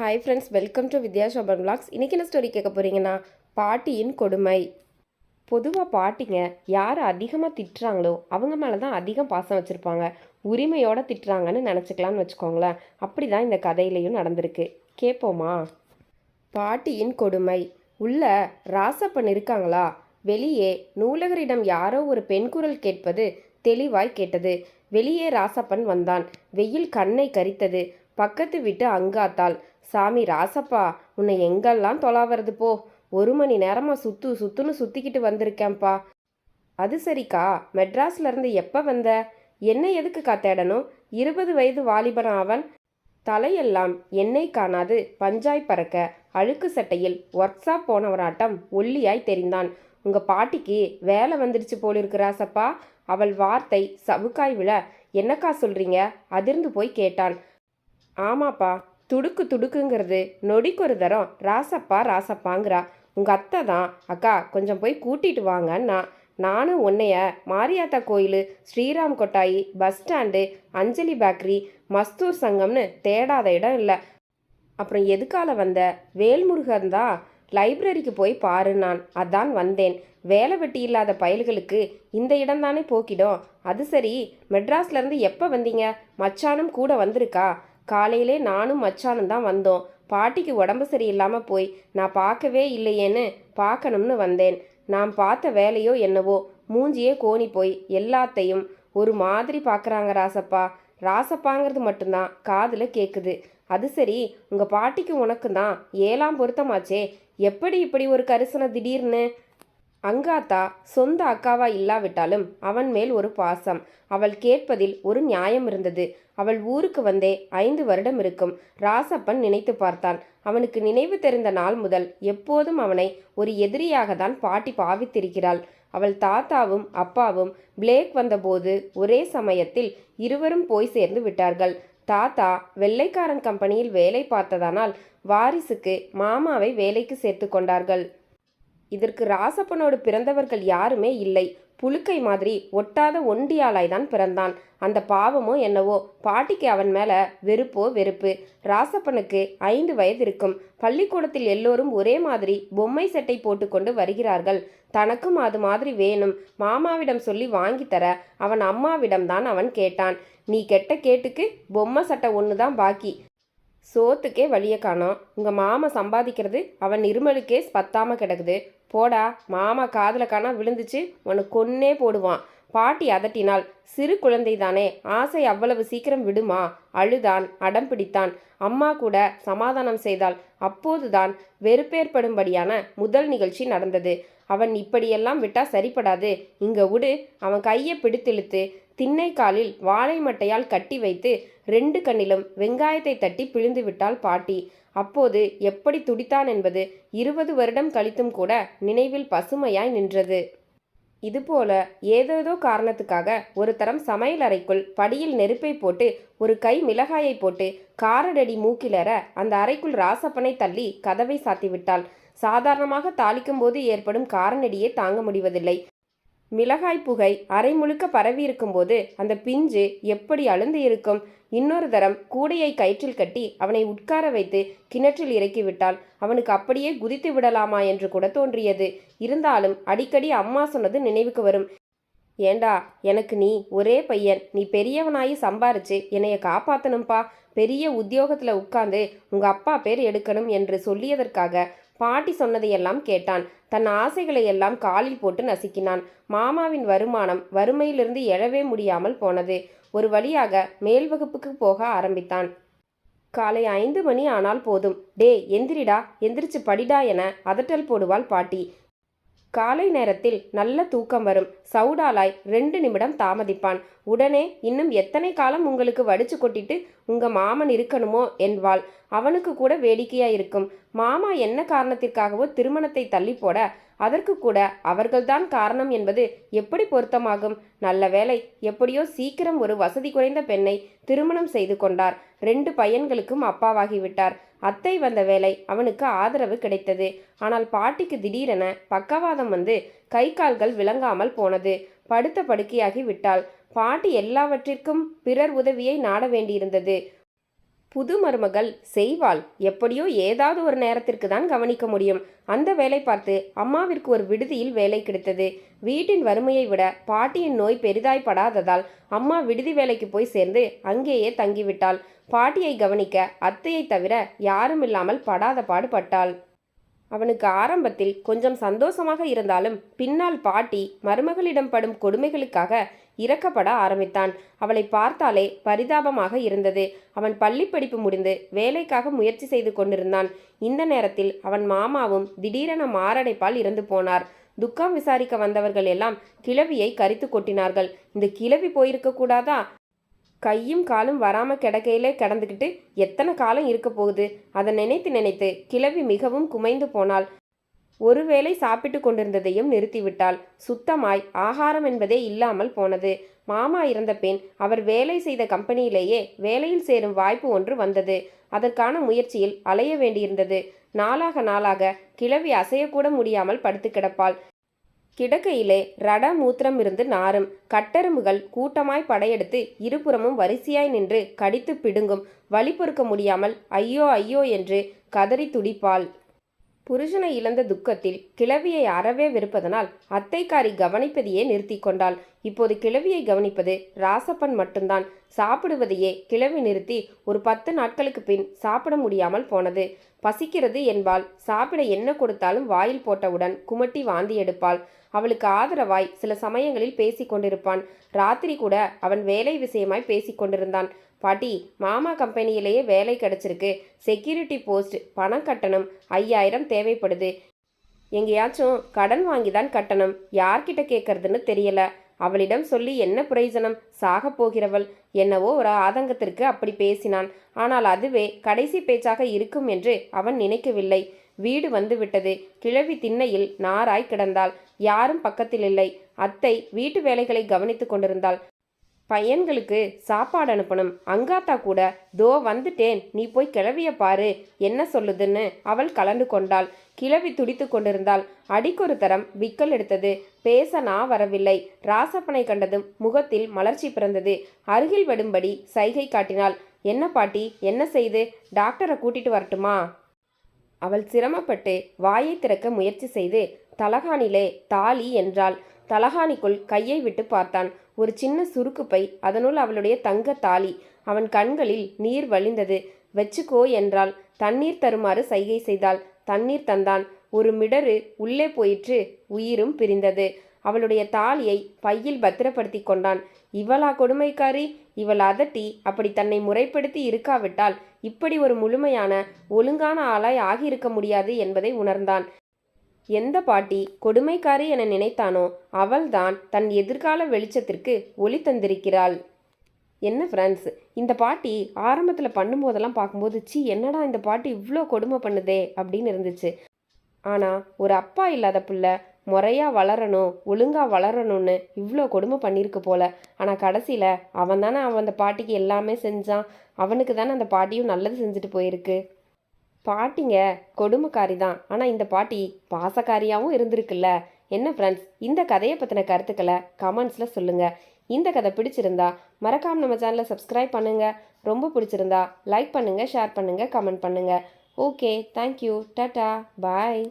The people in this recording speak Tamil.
Hi friends welcome to Vidya Shoban vlogs இன்றைக்கி என்ன ஸ்டோரி கேட்க போகிறீங்கன்னா பாட்டியின் கொடுமை. பொதுவாக பாட்டிங்க யார் அதிகமாக திட்டுறாங்களோ அவங்க மேலே தான் அதிகம் பாசம் வச்சுருப்பாங்க. உரிமையோடு திட்டுறாங்கன்னு நினச்சிக்கலான்னு வச்சுக்கோங்களேன். அப்படி தான் இந்த கதையிலையும் நடந்திருக்கு. கேட்போமா பாட்டியின் கொடுமை. உள்ள ராசப்பன் இருக்காங்களா? வெளியே நூலகரிடம் யாரோ ஒரு பெண் குரல் கேட்பது தெளிவாய் கேட்டது. வெளியே ராசப்பன் வந்தான். வெயில் கண்ணை கரித்தது. பக்கத்து வீட்டு அங்காத்தாள். சாமி ராசப்பா உன்னை எங்கெல்லாம் தொலாவது போ. ஒரு மணி நேரமா சுத்து சுத்துன்னு சுத்திக்கிட்டு வந்திருக்கேன்ப்பா. அது சரிக்கா. மெட்ராஸ்ல இருந்து எப்ப வந்த? என்ன எதுக்குக்கா தேடணும் இருபது வயது வாலிபன் அவன்? தலையெல்லாம் எண்ணெய் காணாது. பஞ்சாய் பறக்க. அழுக்கு சட்டையில் ஒர்க் ஷாப் போனவராட்டம் ஒல்லியாய் தெரிந்தான். உங்க பாட்டிக்கு வேலை வந்துடுச்சு போலிருக்கு ராசப்பா. அவள் வார்த்தை சவுக்காய் விழ. என்னக்கா சொல்றீங்க? அதிர்ந்து போய் கேட்டான். ஆமாப்பா. துடுக்கு துடுக்குங்கிறது நொடிக்கு ஒரு தரம். ராசப்பா ராசப்பாங்கிறா. உங்கள் அத்தை தான். அக்கா கொஞ்சம் போய் கூட்டிட்டு வாங்கன்னா நானும் உன்னைய மாரியாத்தா கோயில் ஸ்ரீராம் கொட்டாயி பஸ் ஸ்டாண்டு அஞ்சலி பேக்கரி மஸ்தூர் சங்கம்னு தேடாத இடம் இல்லை. அப்புறம் எதுக்கால வந்த? வேல்முருகன் தான் லைப்ரரிக்கு போய் பாரு நான். அதான் வந்தேன். வேலை வெட்டி இல்லாத பயல்களுக்கு இந்த இடம்தானே போக்கிடும். அது சரி மெட்ராஸ்லேருந்து எப்போ வந்தீங்க? மச்சானும் கூட வந்திருக்கா? காலையிலே நானும் மச்சானும் தான் வந்தோம். பாட்டிக்கு உடம்பு சரியில்லாமல் போய் நான் பார்க்கவே இல்லையேன்னு பார்க்கணும்னு வந்தேன். நான் பார்த்த வேலையோ என்னவோ மூஞ்சியே கோணி போய் எல்லாத்தையும் ஒரு மாதிரி பார்க்குறாங்க ராசப்பா. ராசப்பாங்கிறது மட்டும்தான் காதில் கேட்குது அது சரி உங்கள் பாட்டிக்கு உனக்கு தான் ஏழாம் பொருத்தமாச்சே. எப்படி இப்படி ஒரு கரிசனை திடீர்னு அங்காத்தா சொந்த அக்காவா இல்லாவிட்டாலும் அவன் மேல் ஒரு பாசம். அவள் கேட்பதில் ஒரு நியாயம் இருந்தது. அவள் ஊருக்கு வந்தே ஐந்து வருடம் இருக்கும். ராசப்பன் நினைத்து பார்த்தான். அவனுக்கு நினைவு தெரிந்த நாள் முதல் எப்போதும் அவனை ஒரு எதிரியாக தான் பாட்டி பாவித்திருக்கிறாள். அவள் தாத்தாவும் அப்பாவும் பிளேக் வந்தபோது ஒரே சமயத்தில் இருவரும் போய் சேர்ந்து விட்டார்கள். தாத்தா வெள்ளைக்காரன் கம்பெனியில் வேலை பார்த்ததானால் வாரிசுக்கு மாமாவை வேலைக்கு சேர்த்து கொண்டார்கள். இதற்கு ராசப்பனோடு பிறந்தவர்கள் யாருமே இல்லை. புழுக்கை மாதிரி ஒட்டாத ஒண்டியாளாய் தான் பிறந்தான். அந்த பாவமோ என்னவோ பாட்டிக்கு அவன் மேல வெறுப்போ வெறுப்பு. ராசப்பனுக்கு ஐந்து வயது இருக்கும். பள்ளிக்கூடத்தில் எல்லோரும் ஒரே மாதிரி பொம்மை சட்டை போட்டுக்கொண்டு வருகிறார்கள். தனக்கும் அது மாதிரி வேணும். மாமாவிடம் சொல்லி வாங்கி தர அவன் அம்மாவிடம் தான் அவன் கேட்டான். நீ கெட்ட கேட்டுக்கு பொம்மை சட்டை ஒன்று தான் பாக்கி. சோத்துக்கே வழிய காணோம். உங்கள் மாமா சம்பாதிக்கிறது அவன் இருமலுக்கே பத்தாமல் கிடக்குது. போடா மாமா காதில் காணா விழுந்துச்சு உனக்கு கொன்னே போடுவான். பாட்டி அதட்டினாள் சிறு குழந்தை தானே ஆசை அவ்வளவு சீக்கிரம் விடுமா? அழுதான் அடம் பிடித்தான். அம்மா கூட சமாதானம் செய்தாள். அப்போதுதான் வெறுப்பேற்படும்படியான முதல் நிகழ்ச்சி நடந்தது. அவன் இப்படியெல்லாம் விட்டா சரிப்படாது. இங்க விடு அவன் கையை பிடித்திழுத்து திண்ணை காலில் வாழை மட்டையால் கட்டி வைத்து ரெண்டு கண்ணிலும் வெங்காயத்தை தட்டி பிழிந்து விட்டாள் பாட்டி. அப்போது எப்படி துடித்தான் என்பது இருபது வருடம் கழித்தும் கூட நினைவில் பசுமையாய் நின்றது. இதுபோல ஏதேதோ காரணத்துக்காக ஒரு தரம் சமையல் அறைக்குள் படியில் நெருப்பை போட்டு ஒரு கை மிளகாயை போட்டு காரடடி மூக்கிலற அந்த அறைக்குள் ராசப்பனை தள்ளி கதவை சாத்திவிட்டாள். சாதாரணமாக தாளிக்கும் போது ஏற்படும் காரநடியே தாங்க முடிவதில்லை. மிளகாய் புகை அரை முழுக்க பரவி இருக்கும்போது அந்த பிஞ்சு எப்படி அழுந்து இருக்கும்? இன்னொரு தரம் கூடையை கயிற்றில் கட்டி அவனை உட்கார வைத்து கிணற்றில் இறக்கிவிட்டால் அவனுக்கு அப்படியே குதித்து விடலாமா என்று கூட தோன்றியது. இருந்தாலும் அடிக்கடி அம்மா சொன்னது நினைவுக்கு வரும். ஏண்டா எனக்கு நீ ஒரே பையன். நீ பெரியவனாயி சம்பாரிச்சு என்னைய காப்பாத்தணும்பா. பெரிய உத்தியோகத்துல உட்கார்ந்து உங்க அப்பா பேர் எடுக்கணும் என்று சொல்லியதற்காக பாட்டி சொன்னதையெல்லாம் கேட்டான். தன் ஆசைகளை எல்லாம் காலில் போட்டு நசுக்கினான். மாமாவின் வருமானம் வறுமையிலிருந்து எழவே முடியாமல் போனது. ஒரு வழியாக மேல் வகுப்புக்கு போக ஆரம்பித்தான். காலை ஐந்து மணி ஆனால் போதும். டே எந்திரிடா. எந்திரிச்சு படிடா என அதட்டல் போடுவாள் பாட்டி. காலை நேரத்தில் நல்ல தூக்கம் வரும். சவுடாலாய் ரெண்டு நிமிடம் தாமதிப்பான். உடனே இன்னும் எத்தனை காலம் உங்களுக்கு வடிச்சு கொட்டிட்டு உங்க மாமன் இருக்கணுமோ? என்பாள். அவனுக்கு கூட வேடிக்கையா இருக்கும். மாமா என்ன காரணத்திற்காகவோ திருமணத்தை தள்ளி போட அதற்கு கூட அவர்கள்தான் காரணம் என்பது எப்படி பொருத்தமாகும்? நல்ல வேலை எப்படியோ சீக்கிரம் ஒரு வசதி குறைந்த பெண்ணை திருமணம் செய்து கொண்டார். ரெண்டு பையன்களுக்கும் அப்பாவாகிவிட்டார் அத்தை வந்த வேலை அவனுக்கு ஆதரவு கிடைத்தது. ஆனால் பாட்டிக்கு திடீரென பக்கவாதம் வந்து கை கால்கள் விளங்காமல் போனது. படுத்த படுக்கையாகி விட்டாள். பாட்டி எல்லாவற்றிற்கும் பிறர் உதவியை நாட வேண்டியிருந்தது. புது மருமகள் செய்வாள். எப்படியோ ஏதாவது ஒரு நேரத்திற்கு தான் கவனிக்க முடியும். அந்த வேலை பார்த்து அம்மாவிற்கு ஒரு விடுதியில் வேலை கிடைத்தது. வீட்டின் வறுமையை விட பாட்டியின் நோய் பெரிதாய்ப்படாததால் அம்மா விடுதி வேலைக்கு போய் சேர்ந்து அங்கேயே தங்கிவிட்டாள். பாட்டியை கவனிக்க அத்தையை தவிர யாரும் இல்லாமல் படாத பாடுபட்டாள். அவனுக்கு ஆரம்பத்தில் கொஞ்சம் சந்தோஷமாக இருந்தாலும் பின்னால் பாட்டி மருமகளிடம் படும் கொடுமைகளுக்காக இறக்கப்பட ஆரம்பித்தான். அவளை பார்த்தாலே பரிதாபமாக இருந்தது. அவன் பள்ளி படிப்பு முடிந்து வேலைக்காக முயற்சி செய்து கொண்டிருந்தான். இந்த நேரத்தில் அவன் மாமாவும் திடீரென மாரடைப்பால் இறந்து போனார். துக்கம் விசாரிக்க வந்தவர்கள் எல்லாம் கிழவியை கரித்து கொட்டினார்கள். இந்த கிழவி போயிருக்க கூடாதா? கையும் காலும் வராம கிடக்கையிலே கிடந்துக்கிட்டு எத்தனை காலம் இருக்க போகுது? அதை நினைத்து நினைத்து கிழவி மிகவும் குமைந்து போனாள். ஒருவேளை சாப்பிட்டு கொண்டிருந்ததையும் நிறுத்திவிட்டாள். சுத்தமாய் ஆகாரம் என்பதே இல்லாமல் போனது. மாமா இறந்த பின் அவர் வேலை செய்த கம்பெனியிலேயே வேலையில் சேரும் வாய்ப்பு ஒன்று வந்தது. அதற்கான முயற்சியில் அலைய வேண்டியிருந்தது. நாளாக நாளாக கிழவி அசையக்கூட முடியாமல் படுத்து கிடப்பாள். கிடக்கையிலே ரட மூத்திரம் இருந்து நாரும் கட்டெரும்புகள் கூட்டமாய் படையெடுத்து இருபுறமும் வரிசையாய் நின்று கடித்து பிடுங்கும் வழி பொறுக்க முடியாமல் ஐயோ ஐயோ என்று கதறி துடிப்பாள். புருஷனை இழந்த துக்கத்தில் கிழவியை அறவே வெறுப்பதனால் அத்தைக்காரி கவனிப்பதையே நிறுத்தி கொண்டாள். இப்போது கிழவியை கவனிப்பது ராசப்பன் மட்டும்தான். சாப்பிடுவதையே கிழவி நிறுத்தி ஒரு பத்து நாட்களுக்கு பின் சாப்பிட முடியாமல் போனது. பசிக்கிறது என்பால் சாப்பிட என்ன கொடுத்தாலும் வாயில் போட்டவுடன் குமட்டி வாந்தி எடுப்பாள். அவளுக்கு ஆதரவாய் சில சமயங்களில் பேசிக்கொண்டிருப்பான் ராத்திரி கூட அவன் வேலை விஷயமாய் பேசி கொண்டிருந்தான். பாட்டி மாமா கம்பெனியிலேயே வேலை கிடச்சிருக்கு. செக்யூரிட்டி போஸ்ட் பணம் கட்டணம். ஐயாயிரம் தேவைப்படுது. எங்கேயாச்சும் கடன் வாங்கி தான் கட்டணம். யார்கிட்ட கேட்கறதுன்னு தெரியல. அவளிடம் சொல்லி என்ன பிரயோஜனம்? சாகப் போகிறவள். என்னவோ ஒரு ஆதங்கத்திற்கு அப்படி பேசினான். ஆனால் அதுவே கடைசி பேச்சாக இருக்கும் என்று அவன் நினைக்கவில்லை. வீடு வந்து விட்டது. கிழவி திண்ணையில் நாராய் கிடந்தாள். யாரும் பக்கத்தில் இல்லை. அத்தை வீட்டு வேலைகளை கவனித்துக் கொண்டிருந்தாள். பையன்களுக்கு சாப்பாடு அனுப்பணும். அங்காத்தா கூட தோ வந்துட்டேன். நீ போய் கிளவிய பாரு. என்ன சொல்லுதுன்னு? அவள் கலந்து கொண்டாள். கிழவி துடித்து கொண்டிருந்தாள். அடிக்கொரு தரம் விக்கல் எடுத்தது. பேச நான் வரவில்லை. ராசப்பனை கண்டதும் முகத்தில் மலர்ச்சி பிறந்தது. அருகில் விடும்படி சைகை காட்டினாள். என்ன பாட்டி? என்ன செய்து? டாக்டரை கூட்டிட்டு வரட்டுமா? அவள் சிரமப்பட்டு வாயை திறக்க முயற்சி செய்து தலகாணிலே தாலி என்றாள். தலகாணிக்குள் கையை விட்டு பார்த்தான். ஒரு சின்ன சுருக்கு பை அதனுள் அவளுடைய தங்க தாலி. அவன் கண்களில் நீர் வழிந்தது. வச்சுக்கோ என்றாள். தண்ணீர் தருமாறு சைகை செய்தாள். தண்ணீர் தந்தான். ஒரு மிடரு உள்ளே போயிற்று. உயிரும் பிரிந்தது. அவளுடைய தாலியை பையில் பத்திரப்படுத்தி கொண்டான். இவளா கொடுமைக்காரி? இவள் அதட்டி அப்படி தன்னை முறைப்படுத்தி இருக்காவிட்டால் இப்படி ஒரு முழுமையான ஒழுங்கான ஆளாய் ஆகியிருக்க முடியாது என்பதை உணர்ந்தான். எந்த பாட்டி கொடுமைக்காரி என நினைத்தானோ அவள்தான் தன் எதிர்கால வெளிச்சத்திற்கு ஒளி தந்திருக்கிறாள். என்ன ஃப்ரெண்ட்ஸ் இந்த பாட்டி ஆரம்பத்தில் பண்ணும்போதெல்லாம் பார்க்கும்போது சி என்னடா இந்த பாட்டி இவ்வளோ கொடுமை பண்ணுதே அப்படின்னு இருந்துச்சு. ஆனால் ஒரு அப்பா இல்லாத பிள்ளை முறையாக வளரணும் ஒழுங்காக வளரணும்னு இவ்வளோ கொடுமை பண்ணியிருக்கு போல. ஆனால் கடைசியில் அவன் தானே அவன் அந்த பாட்டிக்கு எல்லாமே செஞ்சான். அவனுக்கு தானே அந்த பாட்டியும் நல்லது செஞ்சுட்டு போயிருக்கு. பாட்டிங்க கொடுமைக்காரி தான். ஆனால் இந்த பாட்டி பாசக்காரியாகவும் இருந்திருக்குல்ல. என்ன ஃப்ரெண்ட்ஸ் இந்த கதையை பற்றின கருத்துக்களை கமெண்ட்ஸில் சொல்லுங்கள் இந்த கதை பிடிச்சிருந்தா மறக்காம நம்ம சேனலை சப்ஸ்கிரைப் பண்ணுங்கள் ரொம்ப பிடிச்சிருந்தா லைக் பண்ணுங்கள் ஷேர் பண்ணுங்கள் கமெண்ட் பண்ணுங்கள் ஓகே தேங்க்யூ டாட்டா பாய்